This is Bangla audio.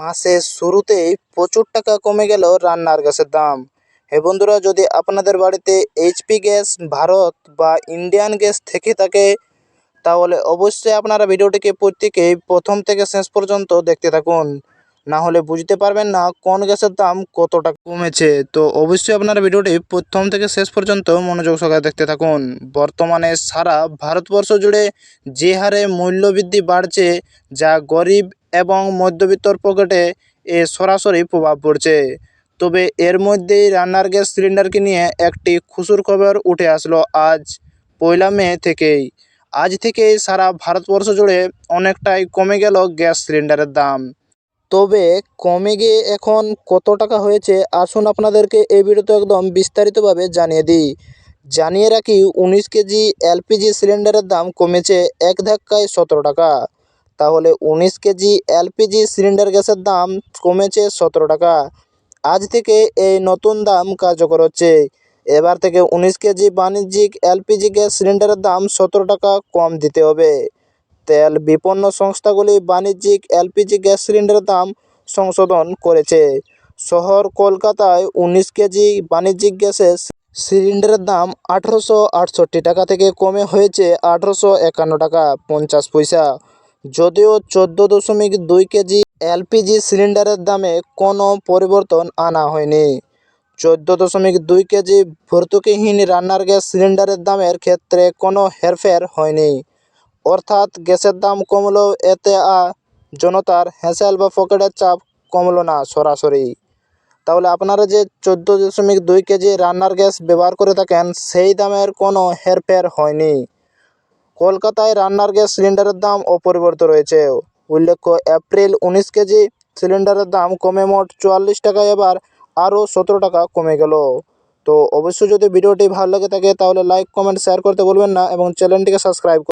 মাসের শুরুতেই প্রচুর টাকা কমে গেল রান্নার গ্যাসের দাম। হে বন্ধুরা, যদি আপনাদের বাড়িতে এইচপি গ্যাস, ভারত বা ইন্ডিয়ান গ্যাস থেকে থাকে, তাহলে অবশ্যই আপনারা ভিডিওটিকে প্রত্যেকেই প্রথম থেকে শেষ পর্যন্ত দেখতে থাকুন। না হলে বুঝতে পারবেন না কোন গ্যাসের দাম কতটা কমেছে। তো অবশ্যই আপনারা ভিডিওটি প্রথম থেকে শেষ পর্যন্ত মনোযোগ সহকারে দেখতে থাকুন। বর্তমানে সারা ভারতবর্ষ জুড়ে যে হারে মূল্যবৃদ্ধি বাড়ছে যা গরিব এবং মধ্যবিত্তর পকেটে এ সরাসরি প্রভাব পড়ছে। তবে এর মধ্যেই রান্নার গ্যাস সিলিন্ডারকে নিয়ে একটি খুশুর খবর উঠে আসলো আজ পয়লা মে থেকেই। আজ থেকেই সারা ভারতবর্ষ জুড়ে অনেকটাই কমে গেল গ্যাস সিলিন্ডারের দাম। তবে কমে গিয়ে এখন কত টাকা হয়েছে, আসুন আপনাদেরকে এই ভিডিওতে একদম বিস্তারিতভাবে জানিয়ে দিই। জানিয়ে রাখি, উনিশ কেজি এলপিজি সিলিন্ডারের দাম কমেছে এক ধাক্কায় সতেরো টাকা। তাহলে উনিশ কেজি এলপিজি সিলিন্ডার গ্যাসের দাম কমেছে সতেরো টাকা। আজ থেকে এই নতুন দাম কার্যকর হচ্ছে। এবার থেকে উনিশ কেজি বাণিজ্যিক এলপিজি গ্যাস সিলিন্ডারের দাম সতেরো টাকা কম দিতে হবে। তেল বিপণন সংস্থাগুলি বাণিজ্যিক এলপিজি গ্যাস সিলিন্ডারের দাম সংশোধন করেছে। শহর কলকাতায় উনিশ কেজি বাণিজ্যিক গ্যাসের সিলিন্ডারের দাম আঠেরোশো আটষট্টি টাকা থেকে কমে হয়েছে আঠেরোশো একান্ন টাকা পঞ্চাশ পয়সা। যদিও চোদ্দ দশমিক দুই কেজি এলপিজি সিলিন্ডারের দামে কোনো পরিবর্তন আনা হয়নি। চোদ্দ দশমিক দুই কেজি ভর্তুকিহীন রান্নার গ্যাস সিলিন্ডারের দামের ক্ষেত্রে কোনো হেরফের হয়নি। অর্থাৎ গ্যাসের দাম কমলেও এতে আ জনতার হ্যাসেল বা পকেটের চাপ কমলো না সরাসরি। তাহলে আপনারা যে চোদ্দ দশমিক দুই কেজি রান্নার গ্যাস ব্যবহার করে থাকেন, সেই দামের কোনো হেরফের হয়নি। কলকাতায় রান্নার গ্যাস সিলিন্ডারের দাম অপরিবর্তিত রয়েছে। উল্লেখ্য, এপ্রিল উনিশ কেজি সিলিন্ডারের দাম কমে মোট চুয়াল্লিশ টাকা, এবার আরও সতেরো টাকা কমে গেল। তো অবশ্যই যদি ভিডিওটি ভালো লাগে থাকে, তাহলে লাইক, কমেন্ট, শেয়ার করতে বলবেন না এবং চ্যানেলটিকে সাবস্ক্রাইব